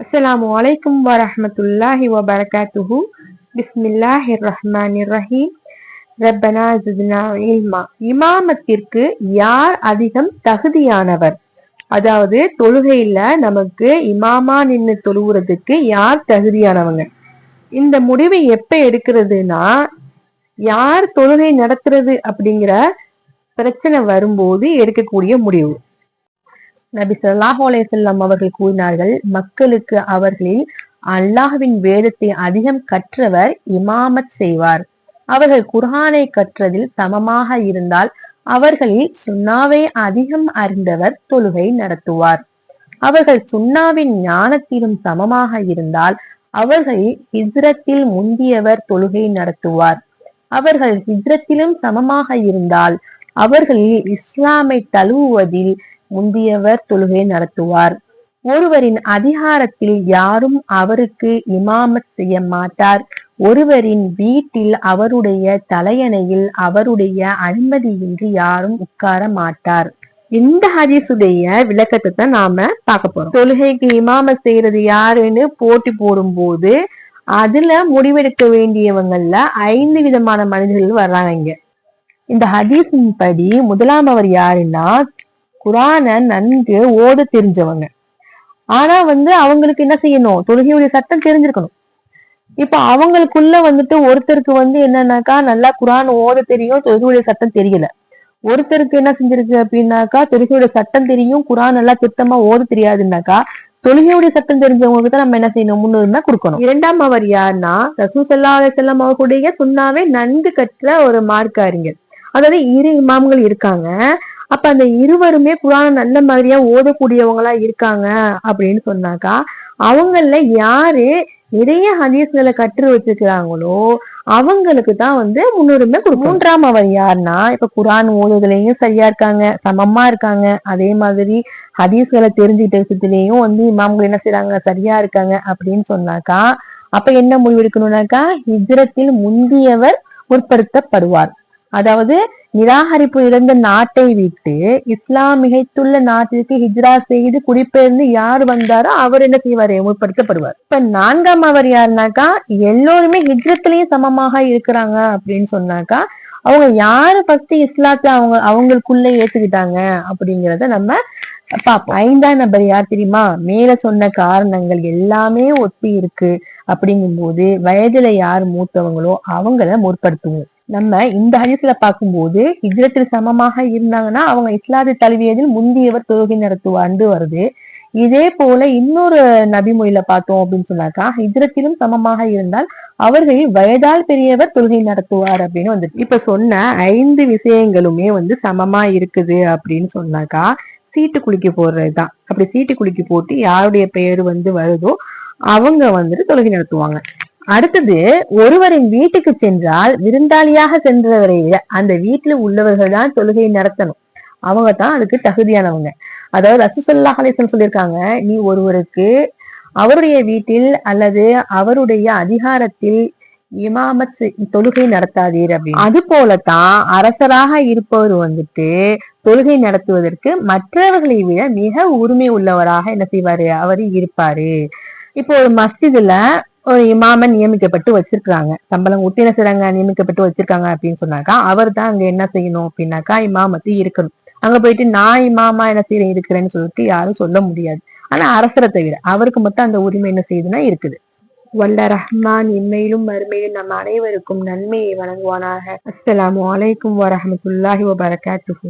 அஸ்ஸலாமு அலைக்கும் வரமத்துல்லாஹி வபரகாத்துஹு. பிஸ்மில்லாஹிர் ரஹ்மான் ரஹீம் ரப்பனா ஜித்னா இல்மா. இமாமத்திற்கு யார் அதிகம் தகுதியானவர்? அதாவது தொழுகையில நமக்கு இமாமா நின்னு தொழுவுறதுக்கு யார் தகுதியானவங்க? இந்த முடிவை எப்ப எடுக்கிறதுனா யார் தொழுகை நடத்துறது அப்படிங்கிற பிரச்சனை வரும்போது எடுக்கக்கூடிய முடிவு. நபி ஸல்லல்லாஹு அலைஹி அவர்கள் கூறினார்கள் மக்களுக்கு அவர்களில் அல்லாஹ்வின் வேதத்தை அதிகம் கற்றவர் இமாமத் செய்வார். அவர்கள் குர்ஹானை கற்றதில் சமமாக இருந்தால் அவர்களில் சுன்னாவை அதிகம் அறிந்தவர் தொழுகை நடத்துவார். அவர்கள் சுன்னாவின் ஞானத்திலும் சமமாக இருந்தால் அவர்களில் ஹிஜ்ரத்தில் முந்தியவர் தொழுகை நடத்துவார். அவர்கள் ஹிஜ்ரத்திலும் சமமாக இருந்தால் அவர்களில் இஸ்லாமை தழுவுவதில் முந்தியவர் தொழுகை நடத்துவார். ஒருவரின் அதிகாரத்தில் யாரும் அவருக்கு இமாமத் செய்ய மாட்டார். ஒருவரின் வீட்டில் அவருடைய தலையணையில் அவருடைய அனுமதியின்றி யாரும் உட்கார மாட்டார். இந்த ஹதீஸுடைய விளக்கத்தை தான் நாம பார்க்க போறோம். தொழுகைக்கு இமாம செய்யறது யாருன்னு போட்டி போடும்போது அதுல முடிவெடுக்க வேண்டியவங்கள்ல ஐந்து விதமான மனிதர்கள் வர்றாங்க இங்க. இந்த ஹதீஸின் படி முதலாம் அவர் யாருன்னா குரான நன்கு ஓத தெரிஞ்சவங்க. ஆனா வந்து அவங்களுக்கு என்ன செய்யணும்? தொழுகையுடைய சட்டம் தெரிஞ்சிருக்கணும். இப்ப அவங்களுக்குள்ள வந்துட்டு ஒருத்தருக்கு வந்து என்னன்னாக்கா நல்லா குரான் ஓத தெரியும் தொழுகையுடைய சட்டம் தெரியல. ஒருத்தருக்கு என்ன செஞ்சிருக்கு அப்படின்னாக்கா தொழுகையுடைய சட்டம் தெரியும் குரான் நல்லா திட்டமா ஓத தெரியாதுன்னாக்கா தொழுகையுடைய சட்டம் தெரிஞ்சவங்களுக்கு தான் நம்ம என்ன செய்யணும்? முன்னுரிமை கொடுக்கணும். இரண்டாம் அவர் யாருன்னா ரசூ சல்லா அலிசல்லாம் அவர்களுடைய சுண்ணாவே நன்கு கற்ற ஒரு மார்க்க அறிஞர் அதாவது இரு இமாம்கள் இருக்காங்க. அப்ப அந்த இருவருமே புராணம் நல்ல மாதிரியா ஓதக்கூடியவங்களா இருக்காங்க அப்படின்னு சொன்னாக்கா அவங்கள யாரு நிறைய ஹதீஸ்களை கற்று வச்சிருக்கிறாங்களோ அவங்களுக்கு தான் வந்து முன்னுரிமை கொடுக்கும் மூன்றாம் அவர் யாருன்னா இப்ப குரான் ஓதுதலையும் சரியா இருக்காங்க சமமா இருக்காங்க. அதே மாதிரி ஹதீஸ்களை தெரிஞ்சுக்கிட்டதுலயும் வந்து இமாம்கள் என்ன செய்யறாங்க சரியா இருக்காங்க அப்படின்னு சொன்னாக்கா அப்ப என்ன முடிவு எடுக்கணும்னாக்கா ஹிஜ்ரத்தில் முந்தியவர் முற்படுத்தப்படுவார் அதாவது நிராகரிப்பு இழந்த நாட்டை விட்டு இஸ்லாம் மிகைத்துள்ள நாட்டிற்கு ஹிஜ்ரா செய்து குடிபெயர்ந்து யார் வந்தாரோ அவர் என்ன செய்வார்? முற்படுத்தப்படுவார் இப்ப நான்காம் அவர் யாருனாக்கா எல்லோருமே ஹிஜ்ரத்திலையும் சமமாக இருக்கிறாங்க அப்படின்னு சொன்னாக்கா அவங்க யாரு ஃபர்ஸ்ட் இஸ்லாத்தை அவங்க அவங்களுக்குள்ள ஏத்துக்கிட்டாங்க அப்படிங்கிறத நம்ம பாப்போம் ஐந்தாம் நபர் யார் தெரியுமா? மேல சொன்ன காரணங்கள் எல்லாமே ஒத்தி இருக்கு. அப்படிங்கும்போது வயதுல யார் மூத்தவங்களோ அவங்கள முற்படுத்துவோம். நம்ம இந்த ஹதீஸ்ல பார்க்கும்போது ஹிஜ்ரத்தில் சமமாக இருந்தாங்கன்னா அவங்க இஸ்லாத்தை தழுவியதில் முந்தியவர் தொழுகை நடத்துவார்ந்து வருது. இதே போல இன்னொரு நபிமொழியில பார்த்தோம் அப்படின்னு சொன்னாக்கா ஹிஜ்ரத்திலும் சமமாக இருந்தால் அவர்களில் வயதால் பெரியவர் தொழுகை நடத்துவார் அப்படின்னு வந்துட்டு. இப்ப சொன்ன ஐந்து விஷயங்களுமே வந்து சமமா இருக்குது அப்படின்னு சொன்னாக்கா சீட்டு குலுக்கி போடுறதுதான். அப்படி சீட்டு குலுக்கி போட்டு யாருடைய பெயர் வந்து வருதோ அவங்க வந்துட்டு தொழுகை நடத்துவாங்க. அடுத்தது ஒருவரின் வீட்டுக்கு சென்றால் விருந்தாளியாக சென்றவரை விட அந்த வீட்டுல உள்ளவர்கள் தான் தொழுகையை நடத்தணும். அவங்க தான் அதுக்கு தகுதியானவங்க. அதாவது ரசூசல்லா அலிசன் சொல்லியிருக்காங்க நீ ஒருவருக்கு அவருடைய வீட்டில் அல்லது அவருடைய அதிகாரத்தில் இமாமத் தொழுகை நடத்தாதீர் அப்படின்னு. அது போலதான் அரசராக இருப்பவர் வந்துட்டு தொழுகை நடத்துவதற்கு மற்றவர்களை விட மிக உரிமை உள்ளவராக என்ன செய்வாரு? அவர் இருப்பாரு. இப்போ ஒரு மஸ்ஜிதுல ஒரு இமாமன் நியமிக்கப்பட்டு வச்சிருக்காங்க சம்பளம் ஊட்டி சிறங்க நியமிக்கப்பட்டு வச்சிருக்காங்க அப்படின்னு சொன்னாக்கா அவர் தான் அங்க என்ன செய்யணும் அப்படின்னாக்கா இமாமத்து இருக்கணும். அங்க போயிட்டு நான் இமாமா என்ன செய்யறேன் இருக்கிறேன்னு சொல்லிட்டு யாரும் சொல்ல முடியாது. ஆனா அரசரை தவிர அவருக்கு மட்டும் அந்த உரிமை என்ன செய்யுதுன்னா இருக்குது. வல்ல ரஹ்மான் இம்மையிலும் மறுமையிலும் நம் அனைவருக்கும் நன்மையை வழங்குவானாக. அஸ்லாம் வலைக்கும் வரமத்துல்லாஹி வபரகாத்துஹு.